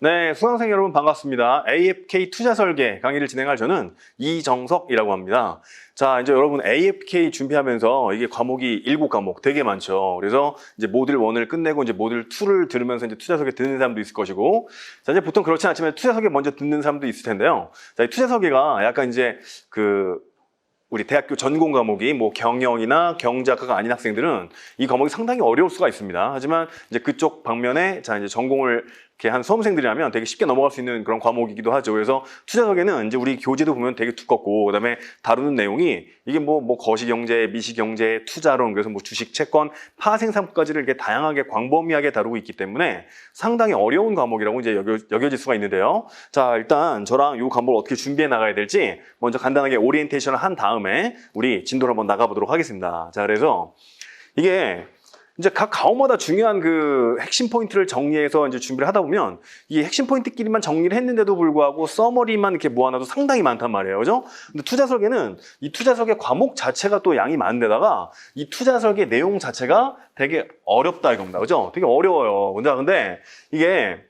네, 수강생 여러분 반갑습니다. AFK 투자 설계 강의를 진행할 저는 이정석이라고 합니다. 자, 이제 여러분 AFK 준비하면서 이게 과목이 일곱 과목 되게 많죠. 그래서 이제 모듈 1을 끝내고 이제 모듈 2를 들으면서 이제 투자 설계 듣는 사람도 있을 것이고, 자, 이제 보통 그렇지 않지만 투자 설계 먼저 듣는 사람도 있을 텐데요. 자, 이 투자 설계가 약간 이제 그 우리 대학교 전공 과목이 뭐 경영이나 경제학과가 아닌 학생들은 이 과목이 상당히 어려울 수가 있습니다. 하지만 이제 그쪽 방면에 자 이제 전공을 이렇게 한 수험생들이라면 되게 쉽게 넘어갈 수 있는 그런 과목이기도 하죠. 그래서 투자석에는 이제 우리 교재도 보면 되게 두껍고 그다음에 다루는 내용이 이게 뭐뭐 거시경제, 미시경제, 투자론 그래서 뭐 주식, 채권, 파생상품까지를 이렇게 다양하게 광범위하게 다루고 있기 때문에 상당히 어려운 과목이라고 이제 여겨, 여겨질 수가 있는데요. 자 일단 저랑 이 과목을 어떻게 준비해 나가야 될지 먼저 간단하게 오리엔테이션을 한 다음에 우리 진도를 한번 나가보도록 하겠습니다. 자 그래서 이게 이제 각 과목마다 중요한 그 핵심 포인트를 정리해서 이제 준비를 하다 보면 이 핵심 포인트끼리만 정리를 했는데도 불구하고 서머리만 이렇게 모아놔도 상당히 많단 말이에요. 그죠? 근데 투자 설계는 이 투자 설계 과목 자체가 또 양이 많은데다가 이 투자 설계 내용 자체가 되게 어렵다 이겁니다. 그죠? 되게 어려워요. 근데 이게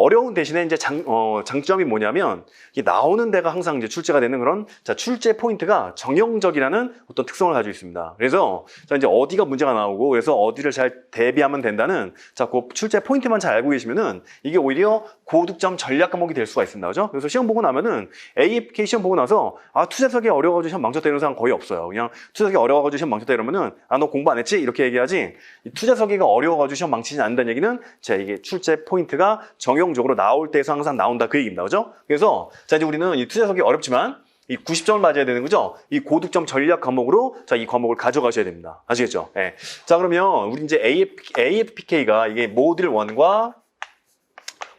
어려운 대신에 이제 장, 어, 장점이 뭐냐면 이게 나오는 데가 항상 이제 출제가 되는 그런 자, 출제 포인트가 정형적이라는 어떤 특성을 가지고 있습니다. 그래서 자, 이제 어디가 문제가 나오고 그래서 어디를 잘 대비하면 된다는 자, 그 출제 포인트만 잘 알고 계시면은 이게 오히려 고득점 전략 과목이 될 수가 있습니다. 그죠? 그래서 시험 보고 나면은 AFK 시험 보고 나서 아, 투자석이 어려워가지고 시험 망쳤다 이런 사람 거의 없어요. 그냥 투자석이 어려워가지고 시험 망쳤다 이러면은 아, 너 공부 안 했지? 이렇게 얘기하지. 이 투자석이가 어려워가지고 시험 망치지 않는다는 얘기는 자, 이게 출제 포인트가 정형 적으로 나올 때에서 항상 나온다 그 얘기입니다. 그죠? 그래서 자, 이제 우리는 이 투자석이 어렵지만 이 90점을 맞아야 되는 거죠. 이 고득점 전략 과목으로 자, 이 과목을 가져가셔야 됩니다. 아시겠죠? 예. 자, 그러면 우리 이제 AF, AFPK가 이게 모듈 1과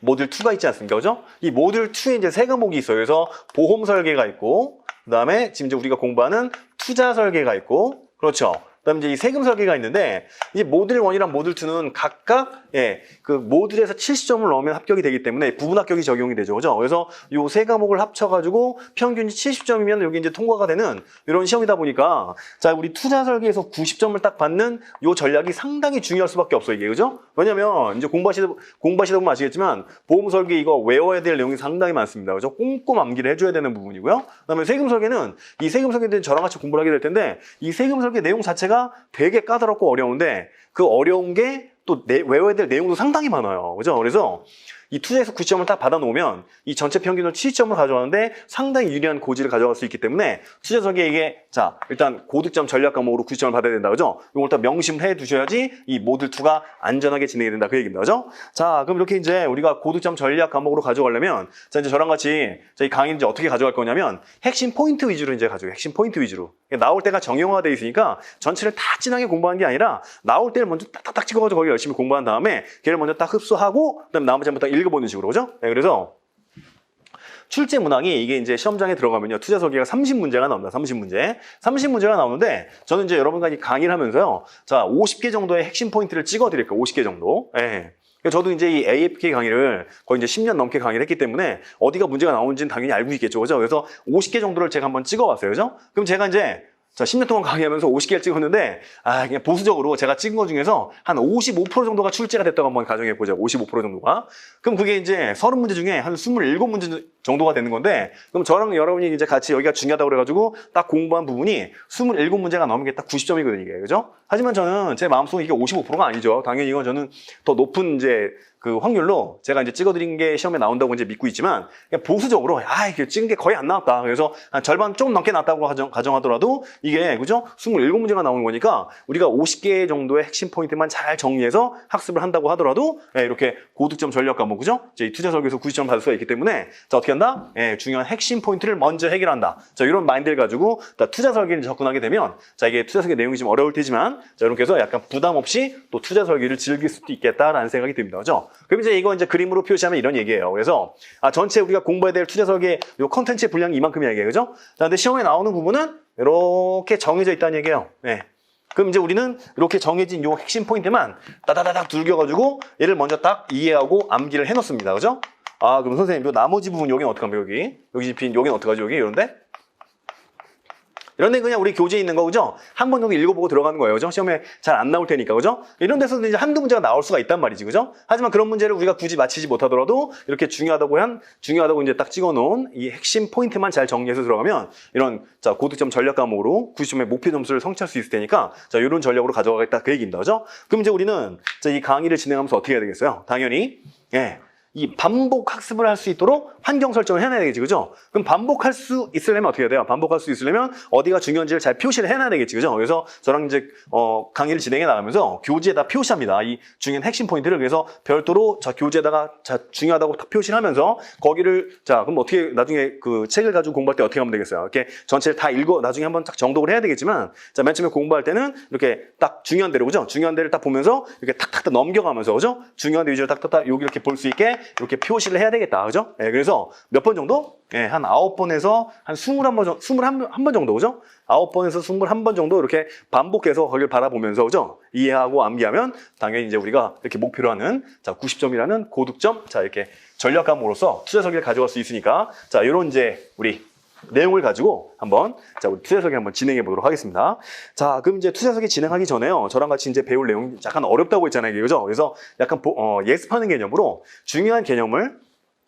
모듈 2가 있지 않습니까? 그죠? 이 모듈 2에 이제 세 과목이 있어요. 그래서 보험 설계가 있고, 그 다음에 지금 이제 우리가 공부하는 투자 설계가 있고, 그렇죠. 그 다음에 이제 이 세금 설계가 있는데, 이 모듈 1이랑 모듈 2는 각각, 예, 그 모듈에서 70점을 넣으면 합격이 되기 때문에 부분 합격이 적용이 되죠. 그죠? 그래서 요 세 과목을 합쳐 가지고 평균이 70점이면 여기 이제 통과가 되는 이런 시험이다 보니까, 자, 우리 투자 설계에서 90점을 딱 받는 요 전략이 상당히 중요할 수밖에 없어요, 이게. 그죠? 왜냐면 이제 공부하시다, 공부하시다 보면 아시겠지만, 보험 설계 이거 외워야 될 내용이 상당히 많습니다. 그죠? 꼼꼼 암기를 해 줘야 되는 부분이고요. 그 다음에 세금 설계는 이 세금 설계는 저랑 같이 공부를 하게 될 텐데, 이 세금 설계 내용 자체가 되게 까다롭고 어려운데, 그 어려운 게 또 외워야 될 내용도 상당히 많아요. 그죠? 그래서 이 투자에서 90점을 딱 받아놓으면 이 전체 평균을 70점을 가져가는데 상당히 유리한 고지를 가져갈 수 있기 때문에 투자 설계 이게 자 일단 고득점 전략 과목으로 90점을 받아야 된다 그죠? 이걸 딱 명심을 해 두셔야지 이 모듈 2가 안전하게 진행이 된다 그 얘기입니다 그죠? 자 그럼 이렇게 이제 우리가 고득점 전략 과목으로 가져가려면 자 이제 저랑 같이 저희 강의 이제 어떻게 가져갈 거냐면 핵심 포인트 위주로 이제 가져요 핵심 포인트 위주로 나올 때가 정형화되어 있으니까 전체를 다 진하게 공부하는 게 아니라 나올 때를 먼저 딱딱딱 찍어가지고 거기 열심히 공부한 다음에 걔를 먼저 딱 흡수하고 그다음 나머지 한번 딱 읽어보는 식으로 그죠? 네, 그래서 출제 문항이 이게 이제 시험장에 들어가면요. 투자 설계가 30문제가 나옵니다. 30문제. 30문제가 나오는데 저는 이제 여러분과 이 강의를 하면서요. 자, 50개 정도의 핵심 포인트를 찍어 드릴게요. 50개 정도. 예. 그러니까 저도 이제 이 AFK 강의를 거의 이제 10년 넘게 강의를 했기 때문에 어디가 문제가 나오는지는 당연히 알고 있겠죠. 그죠? 그래서 50개 정도를 제가 한번 찍어 봤어요. 그죠? 그럼 제가 이제 자, 10년 동안 강의하면서 50개를 찍었는데, 아, 그냥 보수적으로 제가 찍은 것 중에서 한 55% 정도가 출제가 됐다고 한번 가정해 보자. 55% 정도가. 그럼 그게 이제 30문제 중에 한 27문제 정도가 되는 건데, 그럼 저랑 여러분이 이제 같이 여기가 중요하다고 그래가지고 딱 공부한 부분이 27문제가 넘은 게딱 90점이거든요, 이게. 그죠? 하지만 저는 제 마음속에 이게 55%가 아니죠. 당연히 이건 저는 더 높은 이제 그 확률로 제가 이제 찍어드린 게 시험에 나온다고 이제 믿고 있지만 보수적으로 아 이게 찍은 게 거의 안 나왔다 그래서 한 절반 조금 넘게 나왔다고 가정, 가정 하더라도 이게 그죠 27문제가 나오는 거니까 우리가 50개 정도의 핵심 포인트만 잘 정리해서 학습을 한다고 하더라도 예, 이렇게 고득점 전략 과목 그죠 이제 이 투자 설계에서 90점 받을 수가 있기 때문에 자 어떻게 한다 예, 중요한 핵심 포인트를 먼저 해결한다 자 이런 마인드를 가지고 자, 투자 설계를 접근하게 되면 자 이게 투자 설계 내용이 좀 어려울 테지만 자 이렇게 해서 약간 부담 없이 또 투자 설계를 즐길 수도 있겠다라는 생각이 듭니다 그죠 그럼 이제 이거 이제 그림으로 표시하면 이런 얘기예요. 그래서 아 전체 우리가 공부해야 될 투자 설계 요 컨텐츠의 분량이 이만큼이야 이게 그죠? 자, 근데 시험에 나오는 부분은 이렇게 정해져 있다는 얘기예요. 네. 그럼 이제 우리는 이렇게 정해진 요 핵심 포인트만 따다다닥 둘겨가지고 얘를 먼저 딱 이해하고 암기를 해놓습니다. 그죠? 아 그럼 선생님 요 나머지 부분 여기는 어떡합니까 여기? 여기 빈 여기는 어떡하지 여기 이런데? 이런 데 그냥 우리 교재에 있는 거 그죠? 한 번 정도 읽어보고 들어가는 거예요. 그죠? 시험에 잘 안 나올 테니까 그죠? 이런 데서도 이제 한두 문제가 나올 수가 있단 말이지. 그죠? 하지만 그런 문제를 우리가 굳이 맞히지 못하더라도 이렇게 중요하다고 한 중요하다고 이제 딱 찍어 놓은 이 핵심 포인트만 잘 정리해서 들어가면 이런 자, 고득점 전략 과목으로 90점의 목표 점수를 성취할 수 있을 테니까 자, 이런 전략으로 가져가겠다 그 얘기입니다. 그죠? 그럼 이제 우리는 자, 이 강의를 진행하면서 어떻게 해야 되겠어요? 당연히 예. 이 반복 학습을 할 수 있도록 환경 설정을 해놔야 되겠지, 그죠? 그럼 반복할 수 있으려면 어떻게 해야 돼요? 반복할 수 있으려면 어디가 중요한지를 잘 표시를 해놔야 되겠지, 그죠? 그래서 저랑 이제 어, 강의를 진행해 나가면서 교재에다 표시합니다. 이 중요한 핵심 포인트를 그래서 별도로 자 교재에다가 자 중요하다고 딱 표시를 하면서 거기를 자 그럼 어떻게 나중에 그 책을 가지고 공부할 때 어떻게 하면 되겠어요? 이렇게 전체를 다 읽어 나중에 한번 딱 정독을 해야 되겠지만 자 맨 처음에 공부할 때는 이렇게 딱 중요한 데로 그죠? 중요한 데를 딱 보면서 이렇게 탁탁탁 넘겨가면서 그죠? 중요한 데 위주로 탁탁탁 여기 이렇게 볼 수 있게 이렇게 표시를 해야 되겠다. 그죠? 예, 그래서 몇 번 정도? 예, 한 아홉 번에서 한 스물한 번 정도, 그죠? 아홉 번에서 스물한 번 정도 이렇게 반복해서 거기를 바라보면서, 그죠? 이해하고 암기하면 당연히 이제 우리가 이렇게 목표로 하는 자, 90점이라는 고득점, 자, 이렇게 전략 과목으로서 투자 설계를 가져갈 수 있으니까, 자, 이런 이제 우리 내용을 가지고 한번 자 우리 투자 설계 한번 진행해 보도록 하겠습니다. 자 그럼 이제 투자 설계 진행하기 전에요. 저랑 같이 이제 배울 내용 약간 어렵다고 했잖아요, 그죠? 그래서 약간 보- 어, 예습하는 개념으로 중요한 개념을